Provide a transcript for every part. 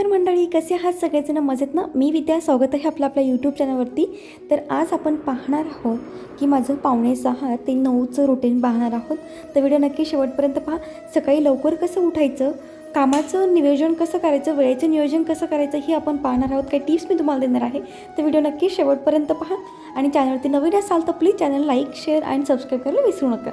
नमस्कार मंडळी कसे आहात सगळेजण? मजेत ना? मी विद्या स्वागत आहे आपलं आपल्या यूट्यूब चॅनलवरती तर आज आपण पाहणार आहोत की माझं पावणे सहा ते नऊचं रुटीन पाहणार आहोत. तर व्हिडिओ नक्की शेवटपर्यंत पहा. सकाळी लवकर कसं उठायचं? कामाचं नियोजन कसं करायचं? वेळेचं नियोजन कसं करायचं? हे आपण पाहणार आहोत. काही टिप्स मी तुम्हाला देणार आहे. तर व्हिडिओ नक्की शेवटपर्यंत पहा. आणि चॅनलवरती नवीन असाल तर प्लीज चॅनल लाईक शेअर आणि सबस्क्राईब करायला विसरू नका.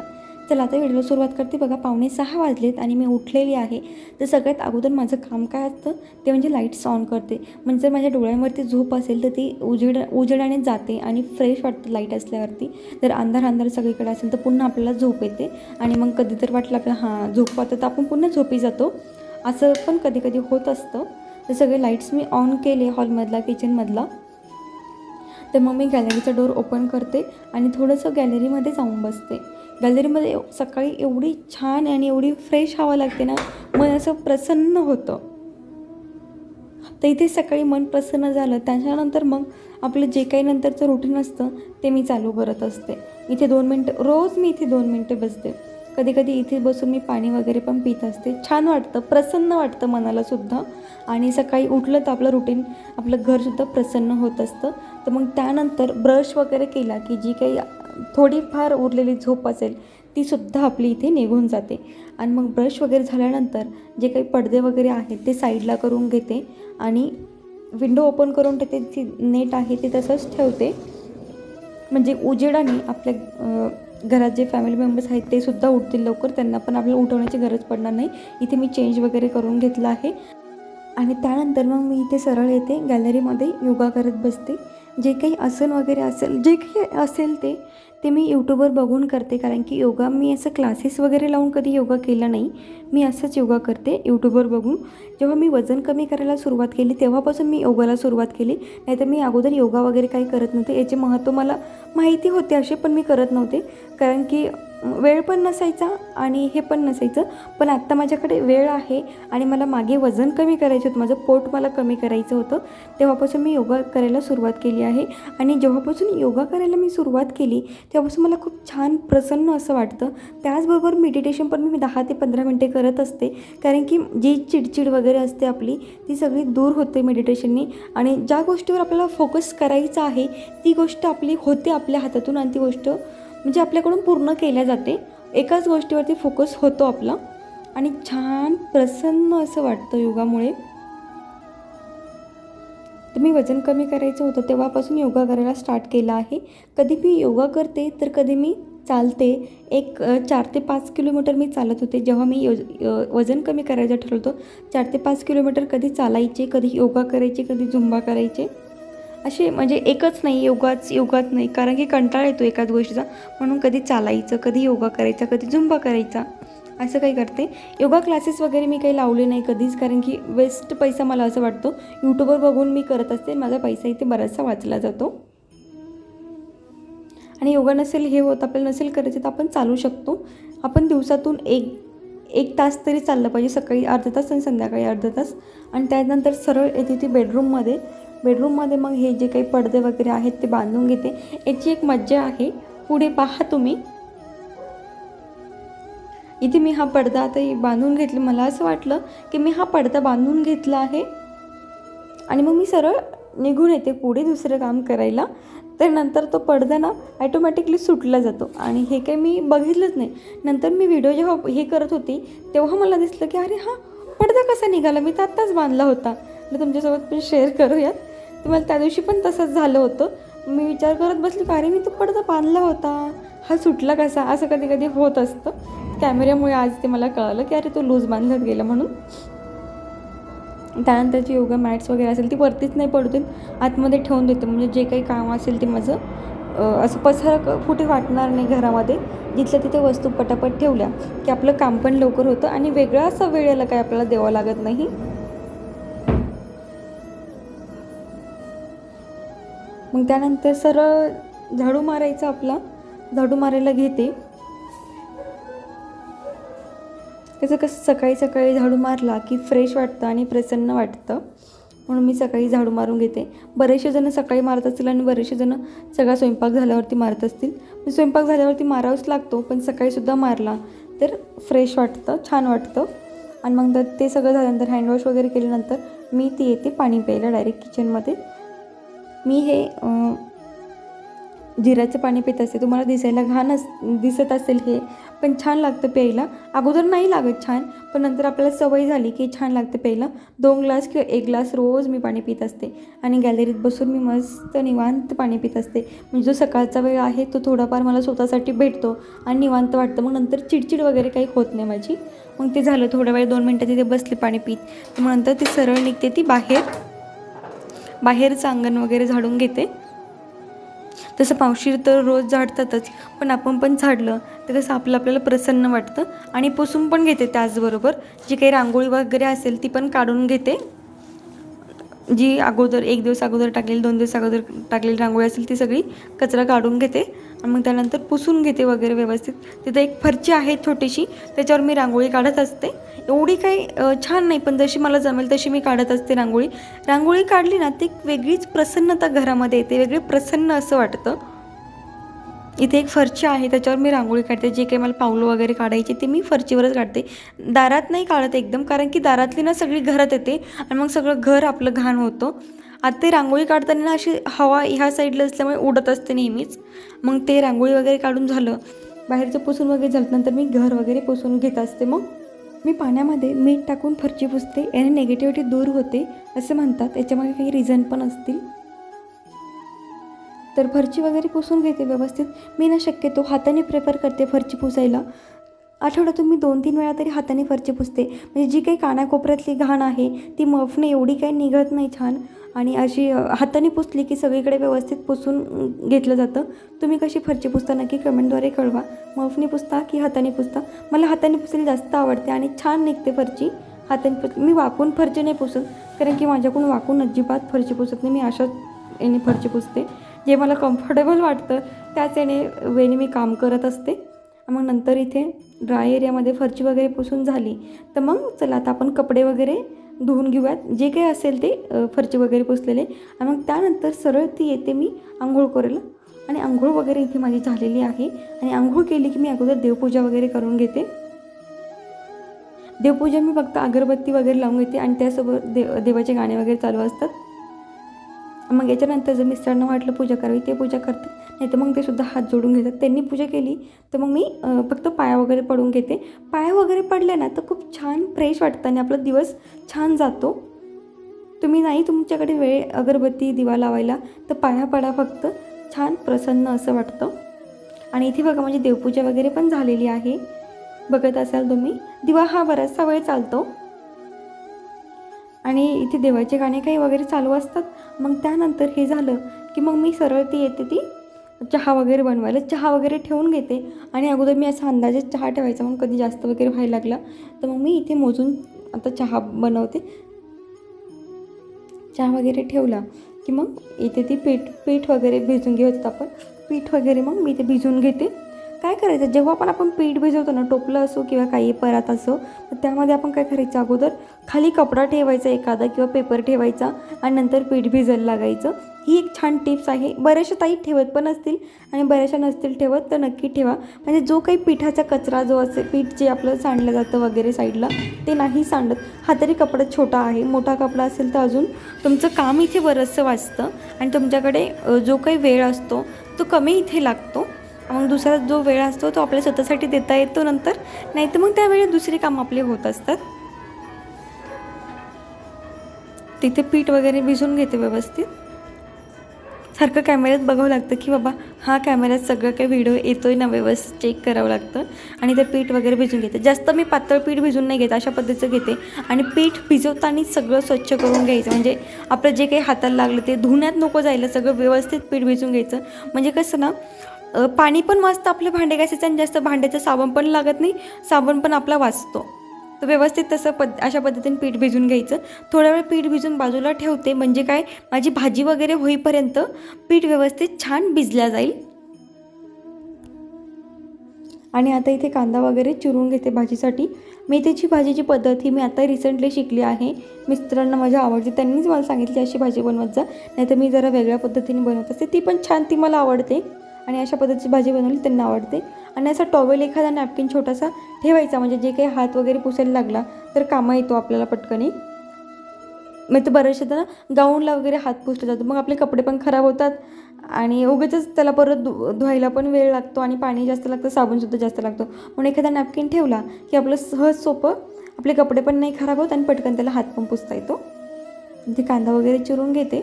चला आता व्हिडिओ सुरुवात करते. बघा पावणे सहा वाजलेत आणि मी उठलेली आहे. तर सगळ्यात अगोदर माझं काम काय असतं ते म्हणजे लाईट्स ऑन करते. म्हणजे जर माझ्या डोळ्यांवरती झोप असेल तर ती उजेड उजेडाने जाते आणि फ्रेश वाटतं लाइट असल्यावरती. जर अंधार अंधार सगळीकडे असेल तर पुन्हा आपल्याला झोप येते. आणि मग कधी तर वाटलं आपल्याला हां झोप वाटतं तर आपण पुन्हा झोपी जातो. असं पण कधी कधी होत असतं. तर सगळे लाईट्स मी ऑन केले हॉलमधला किचनमधला. तर मग मी गॅलरीचा डोर ओपन करते आणि थोडंसं गॅलरीमध्ये जाऊन बसते. गॅलरीमध्ये सकाळी एवढी छान आणि एवढी फ्रेश हवा लागते ना मन असं प्रसन्न होतं. तर इथे सकाळी मन प्रसन्न झालं. त्याच्यानंतर मग आपलं जे काही नंतरचं रुटीन असतं ते मी चालू करत असते. इथे दोन मिनटं रोज मी इथे दोन मिनटं बसते. कधी कधी इथे बसून मी पाणी वगैरे पण पित असते. छान वाटतं प्रसन्न वाटतं मनालासुद्धा आणि सकाळी उठलं तर आपलं रुटीन आपलं घरसुद्धा प्रसन्न होत असतं. तर मग त्यानंतर ब्रश वगैरे केला की जी काही थोडीफार उरलेली झोप असेल तीसुद्धा आपली इथे निघून जाते. आणि मग ब्रश वगैरे झाल्यानंतर जे काही पडदे वगैरे आहेत ते साईडला करून घेते आणि विंडो ओपन करून ठेवते. ती नेट आहे ते तसंच ठेवते. म्हणजे उजेडाने आपल्या घरात जे फॅमिली मेंबर्स आहेत ते सुद्धा उठतील लवकर. त्यांना पण आपल्याला उठवण्याची गरज पडणार नाही. इथे मी चेंज वगैरे करून घेतलं आहे. आणि त्यानंतर मग मी इथे सरळ येते. गॅलरीमध्ये योगा करत बसते. जे काही आसन वगैरे असेल जे काही असेल ते ते मी यूट्यूबवर बघून करते कारण की योगा मी असं क्लासेस वगैरे लावून कधी योगा केला नाही. मी असंच योगा करते यूट्यूबवर बघून. जेव्हा मी वजन कमी करायला सुरुवात केली तेव्हापासून मी योगाला सुरुवात केली. नाहीतर मी अगोदर योगा वगैरे काही करत नव्हते. याचे महत्त्व मला माहिती होते असे पण मी करत नव्हते. कारण की वेळ पण नसायचा आणि हे पण नसायचं. पण आत्ता माझ्याकडे वेळ आहे आणि मला मागे वजन कमी करायचं होतं माझं पोट मला कमी करायचं होतं. तेव्हापासून मी योगा करायला सुरुवात केली आहे. आणि जेव्हापासून योगा करायला मी सुरुवात केली तेव्हापासून मला खूप छान प्रसन्न असं वाटतं. त्याचबरोबर मेडिटेशन पण मी दहा ते पंधरा मिनटे करत असते. कारण की जी चिडचिड वगैरे असते आपली ती सगळी दूर होते मेडिटेशननी आणि ज्या गोष्टीवर आपल्याला फोकस करायचा आहे ती गोष्ट आपली होते आपल्या हातातून आणि ती गोष्ट म्हणजे आपल्याकडून पूर्ण केल्या जाते. एकाच गोष्टीवरती फोकस होतो आपला. आणि छान प्रसन्न असं वाटतं योगामुळे. तर मी वजन कमी करायचं होतं तेव्हापासून योगा करायला स्टार्ट केला आहे. कधी मी योगा करते तर कधी मी चालते. एक चार ते पाच किलोमीटर मी चालत होते. जेव्हा मी योज वजन कमी करायचं ठरवतो चार ते पाच किलोमीटर कधी चालायचे कधी योगा करायचे कधी झुंबा करायचे. असे म्हणजे एकच नाही योगाच योगाच नाही. कारण की कंटाळा येतो एकाच गोष्टीचा. म्हणून कधी चालायचं कधी योगा करायचा कधी झुंबा करायचा. असं काही करते. योगा क्लासेस वगैरे मी काही लावले नाही कधीच कारण की वेस्ट पैसा मला असं वाटतो. यूट्यूबवर बघून मी करत असते माझा पैसा इथे बराचसा वाचला जातो. आणि योगा नसेल हे होत आपल्याला नसेल करायचं तर आपण चालू शकतो. आपण दिवसातून एक एक तास तरी चाललं पाहिजे सकाळी अर्धा तास आणि संध्याकाळी अर्धा तास. आणि त्यानंतर सरळ येते ती बेडरूममध्ये बेडरूममध्ये मग हे जे काही पडदे वगैरे आहेत ते बांधून घेते. याची एक मज्जा आहे. पुढे पहा तुम्ही. इथे मी हा पडदा आता बांधून घेतला. मला असं वाटलं की मी हा पडदा बांधून घेतला आहे. आणि मग मी सरळ निघून येते पुढे दुसरं काम करायला. तर नंतर तो पडदा ना ॲटोमॅटिकली सुटला जातो. आणि हे काही मी बघितलंच नाही. नंतर मी व्हिडिओ जेव्हा हे करत होती तेव्हा मला दिसलं की अरे हा पडदा कसा निघाला? मी तर आत्ताच बांधला होता. तर तुमच्यासोबत पण शेअर करूयात. तर मला त्या दिवशी पण तसंच झालं होतं. मी विचार करत बसली का अरे मी तो पडदा बांधला होता. हा सुटला कसा? असं कधी कधी होत असतं. कॅमेऱ्यामुळे आज ते मला कळलं की अरे तो लूज बांधलाच गेला म्हणून. त्यानंतरची योगा मॅट्स वगैरे असेल ती वरतीच नाही पडून आतमध्ये ठेवून देते. म्हणजे जे काही काम असेल ते माझं असं पसारा कुठे वाटणार नाही घरामध्ये. जिथल्या तिथे वस्तू पटापट ठेवल्या की आपलं काम पण लवकर होतं आणि वेगळा असा वेळ याला काय आपल्याला द्यावा लागत नाही. मग त्यानंतर सरळ झाडू मारायचा आपला. झाडू मारायला घेते. त्याचं कसं सकाळी सकाळी झाडू मारला की फ्रेश वाटतं आणि प्रसन्न वाटतं. म्हणून मी सकाळी झाडू मारून घेते. बरेचसे जणं सकाळी मारत असतील आणि बरेचसे जणं सगळा स्वयंपाक झाल्यावरती मारत असतील. मी स्वयंपाक झाल्यावरती मारावाच लागतो पण सकाळीसुद्धा मारला तर फ्रेश वाटतं छान वाटतं. आणि मग तर ते सगळं झाल्यानंतर हँडवॉश वगैरे केल्यानंतर मी ती येते पाणी प्यायला डायरेक्ट किचनमध्ये मी हे जिऱ्याचं पाणी पित असते तुम्हाला दिसायला घाण अस दिसत असेल हे पण छान लागतं प्यायला. अगोदर नाही लागत छान पण नंतर आपल्याला सवय झाली की छान लागतं प्यायला. दोन ग्लास किंवा एक ग्लास रोज मी पाणी पित असते आणि गॅलरीत बसून मी मस्त निवांत पाणी पित असते. म्हणजे जो सकाळचा वेळ आहे तो थोडाफार मला स्वतःसाठी भेटतो आणि निवांत वाटतं. मग नंतर चिडचिड वगैरे काही होत नाही माझी. मग ते झालं थोडा वेळ दोन मिनटं तिथे बसले पाणी पित. मग नंतर ती सरळ निघते ती बाहेर. बाहेरचं अंगण वगैरे झाडून घेते. तसं पावशीर तर रोज झाडतातच पण आपण पण झाडलं तर कसं आपलं आपल्याला प्रसन्न वाटतं. आणि पुसून पण घेते त्याचबरोबर. जी काही रांगोळी वगैरे असेल ती पण काढून घेते. जी अगोदर एक दिवस अगोदर टाकलेली दोन दिवस अगोदर टाकलेली रांगोळी असेल ती सगळी कचरा काढून घेते आणि मग त्यानंतर पुसून घेते वगैरे व्यवस्थित. तिथं एक फरची आहे छोटीशी त्याच्यावर मी रांगोळी काढत असते. एवढी काही छान नाही पण जशी मला जमेल तशी मी काढत असते रांगोळी. रांगोळी काढली ना ती एक वेगळीच प्रसन्नता घरामध्ये येते वेगळी प्रसन्न असं वाटतं. इथे एक फरची आहे त्याच्यावर मी रांगोळी काढते. जे काही मला पावलं वगैरे काढायची ते मी फरचीवरच काढते. दारात नाही काढत एकदम कारण की दारातली ना सगळी घरात येते आणि मग सगळं घर आपलं घाण होतं. आता ते रांगोळी काढताना ना अशी हवा ह्या साईडला असल्यामुळे उडत असते नेहमीच. मग ते रांगोळी वगैरे काढून झालं. बाहेरचं पुसून वगैरे झालं नंतर मी घर वगैरे पुसून घेत असते. मग मी पाण्यामध्ये मीठ टाकून फरची पुसते. याने नेगेटिव्हिटी दूर होते असं म्हणतात. याच्यामागे काही रिझन पण असतील. तर फरची वगैरे पुसून घेते व्यवस्थित. मी ना शक्यतो हाताने प्रेफर करते फरची पुसायला. आठवड्यातून मी दोन तीन वेळा तरी हाताने फरची पुसते. म्हणजे जी काही कानाकोपऱ्यातली घाण आहे ती मफने एवढी काही निघत नाही छान. आणि अशी हाताने पुसली की सगळीकडे व्यवस्थित पुसून घेतलं जातं. तुम्ही कशी फरची पुसता नक्की कमेंटद्वारे कळवा. मफने पुसता की हाताने पुसता? मला हाताने पुसायला जास्त आवडते आणि छान निघते फरची. हाताने पुस मी वाकून फरची नाही पुसत. कारण की माझ्याकडून वाकून अजिबात फरची पुसत नाही. मी अशाच याने फरची पुसते. जे मला कम्फर्टेबल वाटतं त्याच याने वेळी मी काम करत असते. मग नंतर इथे ड्राय एरियामध्ये फरची वगैरे पुसून झाली तर मग चला आता आपण कपडे वगैरे धुवून घेऊयात. जे काही असेल ते फरची वगैरे पुसलेले. आणि मग त्यानंतर सरळ ती येते मी आंघोळ करायला. आणि आंघोळ वगैरे इथे माझी झालेली आहे. आणि आंघोळ केली की मी अगोदर देवपूजा वगैरे करून घेते. देवपूजा मी फक्त अगरबत्ती वगैरे लावून घेते. आणि त्यासोबत देव देवाचे गाणे वगैरे चालू असतात. मग याच्यानंतर जर मिस्टरांना वाटलं पूजा करावी ते पूजा करते नाही तर मग ते सुद्धा हात जोडून घेतात. त्यांनी पूजा केली तर मग मी फक्त पाया वगैरे पडून घेते. पाया वगैरे पडले ना तर खूप छान फ्रेश वाटतं आणि आपला दिवस छान जातो. तुम्ही नाही तुमच्याकडे वेळ अगरबत्ती दिवा लावायला तर पाया पडा फक्त. छान प्रसन्न असं वाटतं. आणि इथे बघा म्हणजे देवपूजा वगैरे पण झालेली आहे. बघत असाल तुम्ही. दिवा हा बराचसा वेळ चालतो. आणि इथे देवाचे गाणे काही वगैरे चालू असतात. मग त्यानंतर हे झालं की मग मी सरळ ती येते ती चहा वगैरे बनवायला. चहा वगैरे ठेवून घेते आणि अगोदर मी असा अंदाजे चहा ठेवायचा. मग कधी जास्त वगैरे व्हायला लागला तर मग मी इथे मोजून आता चहा बनवते. चहा वगैरे ठेवला की मग इथे ती पीठ पीठ वगैरे भिजून घेत आपण. पीठ वगैरे मग मी इथे भिजून घेते. काय करायचं? जेव्हा पण आपण पीठ भिजवतो ना टोपलं असो किंवा काही परात असो तर त्यामध्ये आपण काय करायचं? अगोदर खाली कपडा ठेवायचा एखादा किंवा पेपर ठेवायचा आणि नंतर पीठ भिजायला लागायचं. ही एक छान टिप्स आहे. बऱ्याचशा ताई ठेवत पण असतील आणि बऱ्याचशा नसतील ठेवत तर नक्की ठेवा. म्हणजे जो काही पिठाचा कचरा जो असेल पीठ जे आपलं सांडलं जातं वगैरे साईडला ते नाही सांडत. हा तरी कपडा छोटा आहे. मोठा कपडा असेल तर अजून तुमचं काम इथे बरंचसं वाचतं आणि तुमच्याकडे जो काही वेळ असतो तो कमी इथे लागतो. मग दुसरा जो वेळ असतो तो आपल्या स्वतःसाठी देता येतो नंतर. नाही तर मग त्यावेळी दुसरी कामं आपली होत असतात. तिथे पीठ वगैरे भिजून घेते व्यवस्थित. सारखं कॅमेऱ्यात बघावं लागतं की बाबा हा कॅमेऱ्यात सगळं काही व्हिडिओ येतोय ना व्यवस्थित चेक करावं लागतं. आणि ते पीठ वगैरे भिजून घेते. जास्त मी पातळ पीठ भिजून नाही घेत अशा पद्धतीचं घेते. आणि पीठ भिजवताना सगळं स्वच्छ करून घ्यायचं. म्हणजे आपलं जे काही हाताला लागलं ते धुण्यात नको जायला सगळं व्यवस्थित पीठ भिजून घ्यायचं. म्हणजे कसं ना पाणी पण वाचतं आपले भांडे घासायचं आणि जास्त भांड्याचं साबण पण लागत नाही. साबण पण आपला वाचतो. तर व्यवस्थित तसं पद अशा पद्धतीने पीठ भिजून घ्यायचं. थोडा वेळ पीठ भिजून बाजूला ठेवते. म्हणजे काय? माझी भाजी वगैरे होईपर्यंत पीठ व्यवस्थित छान भिजल्या जाईल. आणि आता इथे कांदा वगैरे चिरून घेते भाजीसाठी. मेथीची भाजीची पद्धत ही मी आता रिसेंटली शिकली आहे. मिस्टरांना माझ्या आवडते. त्यांनीच मला सांगितली अशी भाजी बनवत जा. नाहीतर मी जरा वेगळ्या पद्धतीने बनवत असते. ती पण छान ती मला आवडते. आणि अशा पद्धतीची भाजी बनवली त्यांना आवडते. आणि असा टॉवेल एखादा नॅपकिन छोटासा ठेवायचा म्हणजे जे काही हात वगैरे पुसायला लागला तर कामा येतो आपल्याला पटकनी. मग ते बऱ्याचशा ना गाऊनला वगैरे हात पुसले जातो मग आपले कपडे पण खराब होतात आणि उगाचच त्याला परत धु धुवायला पण वेळ लागतो आणि पाणी जास्त लागतं साबणसुद्धा जास्त लागतो. म्हणून एखादा नॅपकिन ठेवला की आपलं सहज सोपं आपले कपडे पण नाही खराब होत आणि पटकन त्याला हात पण पुसता येतो. ते कांदा वगैरे चिरून घेते.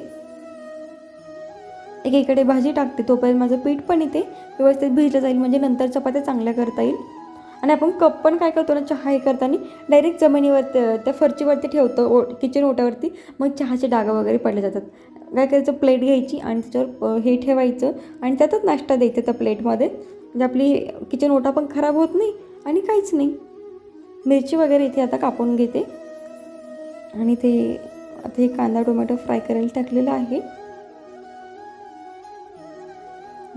एकीकडे भाजी टाकते तोपर्यंत माझं पीठ पण इथे व्यवस्थित भिजलं जाईल म्हणजे नंतर चपात्या चांगल्या करता येईल. आणि आपण कप पण काय करतो ना चहा हे करताना डायरेक्ट जमिनीवर त्या फरचीवरती ठेवतो ओ किचन ओट्यावरती मग चहाचे डागा वगैरे पडले जातात. काय करायचं प्लेट घ्यायची आणि त्याच्यावर हे ठेवायचं आणि त्यातच नाश्ता द्यायचा त्या प्लेटमध्ये. म्हणजे आपली किचन ओटा पण खराब होत नाही आणि काहीच नाही. मिरची वगैरे इथे आता कापून घेते. आणि ते आता हे कांदा टोमॅटो फ्राय करायला टाकलेलं आहे.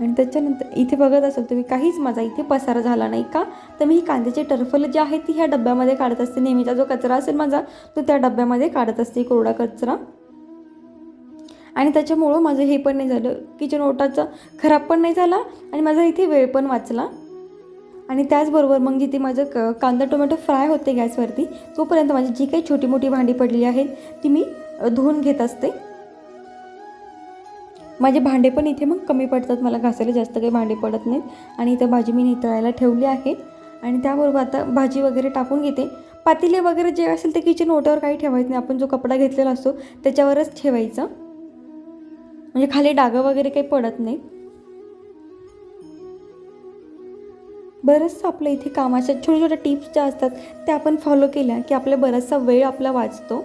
आणि त्याच्यानंतर इथे बघत असाल तुम्ही काहीच माझा इथे पसारा झाला नाही का? तर मी ही कांद्याचे टर्फल जे आहे ती ह्या डब्यामध्ये काढत असते. नेहमीचा जो कचरा असेल माझा तो त्या डब्यामध्ये काढत असते कोरडा कचरा. आणि त्याच्यामुळं माझं हे पण नाही झालं. किचन ओटाचा खराब पण नाही झाला आणि माझा इथे वेळ पण वाचला. आणि त्याचबरोबर मग जिथे माझं क कांदा टोमॅटो फ्राय होते गॅसवरती तोपर्यंत माझी जी काही छोटी मोठी भांडी पडलेली आहेत ती मी धुवून घेत असते. माझे भांडे पण इथे मग कमी पडतात. मला घासायला जास्त काही भांडे पडत नाहीत. आणि इथं भाजी मी नितळायला ठेवली आहे. आणि त्याबरोबर आता भाजी वगैरे टाकून घेते. पातेले वगैरे जे असेल ते किचन ओट्यावर काही ठेवायचं नाही. आपण जो कपडा घेतलेला असतो त्याच्यावरच ठेवायचं. म्हणजे खाली डागं वगैरे काही पडत नाही बरंचसं आपलं इथे कामाच्या छोट्या छोट्या टिप्स ज्या असतात त्या आपण फॉलो केल्या की आपला बराचसा वेळ आपला वाचतो.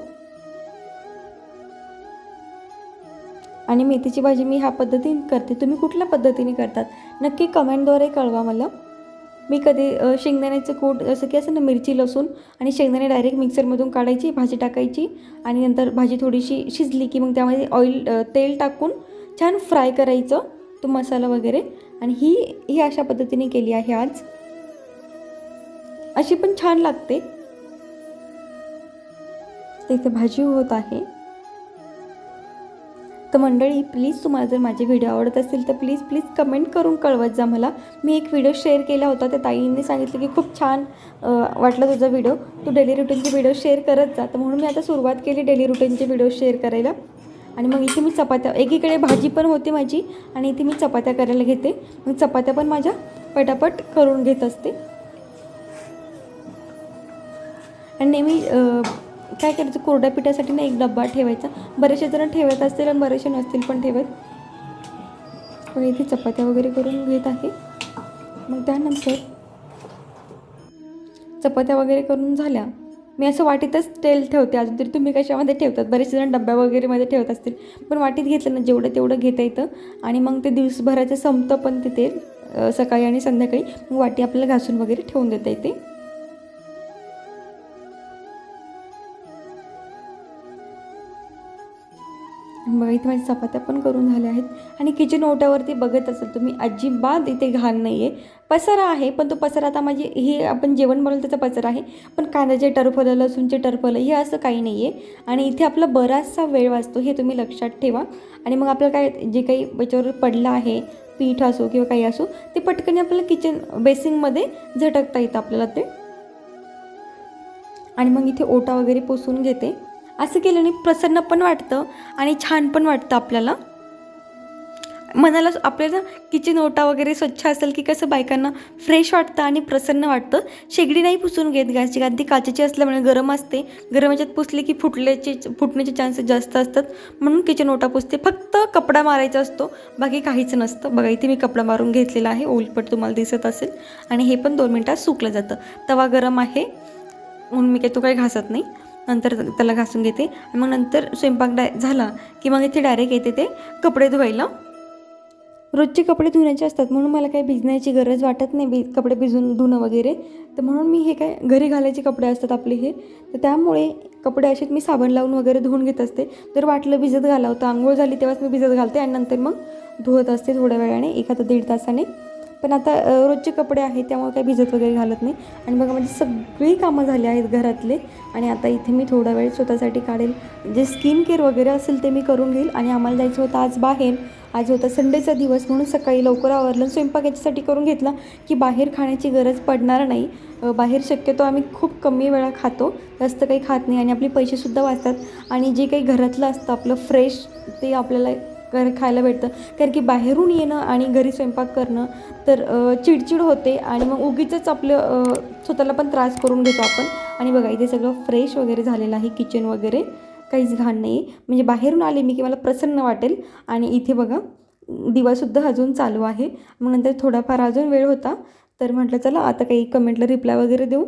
आणि मेथीची भाजी मी ह्या पद्धतीने करते. तुम्ही कुठल्या पद्धतीने करतात? नक्की कमेंटद्वारे कळवा मला. मी कधी शेंगदाण्याचं कूट जसं की असं ना मिरची लसूण आणि शेंगदाणे डायरेक्ट मिक्सरमधून काढायची भाजी टाकायची आणि नंतर भाजी थोडीशी शिजली की मग त्यामध्ये ऑइल तेल टाकून छान फ्राय करायचं तो मसाला वगैरे. आणि ही ही अशा पद्धतीने केली आहे आज. अशी पण छान लागते. तर इथे भाजी होत आहे. तर मंडळी प्लीज तुम्हाला जर माझे व्हिडिओ आवडत असतील तर प्लीज प्लीज कमेंट करून कळवत जा मला. मी एक व्हिडिओ शेअर केला होता त्या ताईंनी सांगितलं की खूप छान वाटला तुझा व्हिडिओ तू डेली रुटीनचे व्हिडिओ शेअर करत जा. तर म्हणून मी आता सुरुवात केली डेली रुटीनचे व्हिडिओ शेअर करायला. आणि मग इथे मी चपात्या एकीकडे भाजी पण होते माझी आणि इथे मी चपात्या करायला घेते. मग चपात्या पण माझ्या पटापट करून घेत असते. आणि नेहमी काय करायचं कोरड्या पिठासाठी ना एक डब्बा ठेवायचा. बरेचसे जण ठेवत असतील आणि बरेचसे नसतील पण ठेवत. मग इथे चपात्या वगैरे करून घेत आहे. मग त्यानंतर चपात्या वगैरे करून झाल्या. मी असं वाटीतच तेल ठेवते अजून तरी तुम्ही कशामध्ये ठेवतात? बरेचसे जण डब्या वगैरेमध्ये ठेवत असतील. पण वाटीत घेतलं ना जेवढं तेवढं घेता येतं. आणि मग ते दिवसभराचं संपतं पण ते तेल सकाळी आणि संध्याकाळी. मग वाटी आपल्याला घासून वगैरे ठेवून देता येते. बघा इथे माझ्या चपात्या पण करून झाल्या आहेत. आणि किचन ओट्यावरती बघत असाल तुम्ही अजिबात इथे घाण नाही आहे पसारा आहे पण तो पसारा आता माझी हे आपण जेवण बनवलं त्याचा पसारा आहे. पण कांद्याचे टरफलं लसूणचे टरफलं हे असं काही नाही आहे आणि इथे आपला बराचसा वेळ वाचतो हे तुम्ही लक्षात ठेवा. आणि मग आपलं काय जे काही याच्यावर पडलं आहे पीठ असो किंवा काही असो ते पटकन आपल्याला किचन बेसिंगमध्ये झटकता येतं आपल्याला ते. आणि मग इथे ओटा वगैरे पोसून घेते. असं केल्याने प्रसन्न पण वाटतं आणि छान पण वाटतं आपल्याला. मनाला आपल्याला किचन ओटा वगैरे स्वच्छ असेल की कसं बायकांना फ्रेश वाटतं आणि प्रसन्न वाटतं. शेगडी नाही पुसून घेत गॅसची कारण ती काचेची असल्यामुळे गरम असते. गरम याच्यात पुसली की फुटल्याचे फुटण्याचे चान्सेस जास्त असतात. म्हणून किचन ओटा पुसते. फक्त कपडा मारायचा असतो. बाकी काहीच नसतं. बघा इथे मी कपडा मारून घेतलेला आहे. ओलपट तुम्हाला दिसत असेल. आणि हे पण दोन मिनटात सुकलं जातं. तवा गरम आहे. म्हणून मी काही तो काही घासत नाही. नंतर त्याला घासून घेते. मग नंतर स्वयंपाक डाय झाला की मग इथे डायरेक्ट येते ते कपडे धुवायला. रोजचे कपडे धुण्याचे असतात म्हणून मला काही भिजण्याची गरज वाटत नाही बी कपडे भिजून धुणं वगैरे. तर म्हणून मी हे काय घरी घालायचे कपडे असतात आपले हे तर त्यामुळे कपडे असेच मी साबण लावून वगैरे धुवून घेत असते. जर वाटलं भिजत घालावं तर आंघोळ झाली तेव्हाच मी भिजत घालते आणि नंतर मग धुवत असते थोड्या वेळाने एखादा दीड तासाने. पण आता रोजचे कपडे आहेत त्यामुळे काही भिजत वगैरे घालत नाही. आणि बघा माझी सगळी कामं झाली आहेत घरातले. आणि आता इथे मी थोडा वेळ स्वतःसाठी काढेल. जे स्किन केअर वगैरे असेल ते मी करून घेईल. आणि आम्हाला जायचं होतं आज बाहेर. आज होता संडेचा दिवस म्हणून सकाळी लवकर आवरलं. स्वयंपाक याच्यासाठी करून घेतला की बाहेर खाण्याची गरज पडणार नाही. बाहेर शक्यतो आम्ही खूप कमी वेळा खातो. जास्त काही खात नाही. आणि आपले पैसेसुद्धा वाचतात. आणि जे काही घरातलं असतं आपलं फ्रेश ते आपल्याला कर खायला भेटतं. कारण की बाहेरून येणं आणि घरी स्वयंपाक करणं तर चिडचिड होते आणि मग उगीचंच आपलं स्वतःला पण त्रास करून घेतो आपण. आणि बघा इथे सगळं फ्रेश वगैरे झालेलं आहे किचन वगैरे. काहीच घाण नाही म्हणजे बाहेरून आले मी की मला प्रसन्न वाटेल. आणि इथे बघा दिवासुद्धा अजून चालू आहे. मग नंतर थोडाफार अजून वेळ होता. तर म्हटलं चला आता काही कमेंटला रिप्लाय वगैरे देऊ.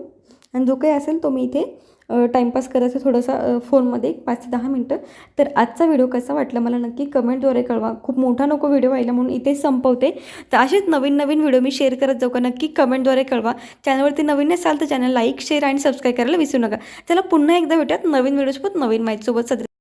आणि जो काही असेल तो मी इथे टाईमपास करायचा थोडासा फोनमध्ये एक पाच ते दहा मिनटं. तर आजचा व्हिडिओ कसा वाटला मला नक्की कमेंटद्वारे कळवा. खूप मोठा नको व्हिडिओ व्हायला म्हणून इथे संपवते. तर असेच नवीन नवीन व्हिडिओ मी शेअर करत जाऊ का नक्की कमेंटद्वारे कळवा. चॅनलवरती नवीन असाल तर चॅनल लाईक शेअर आणि सबस्क्राईब करायला विसरू नका. चला पुन्हा एकदा भेटूयात नवीन व्हिडिओसोबत नवीन माहितीसोबत. सध्या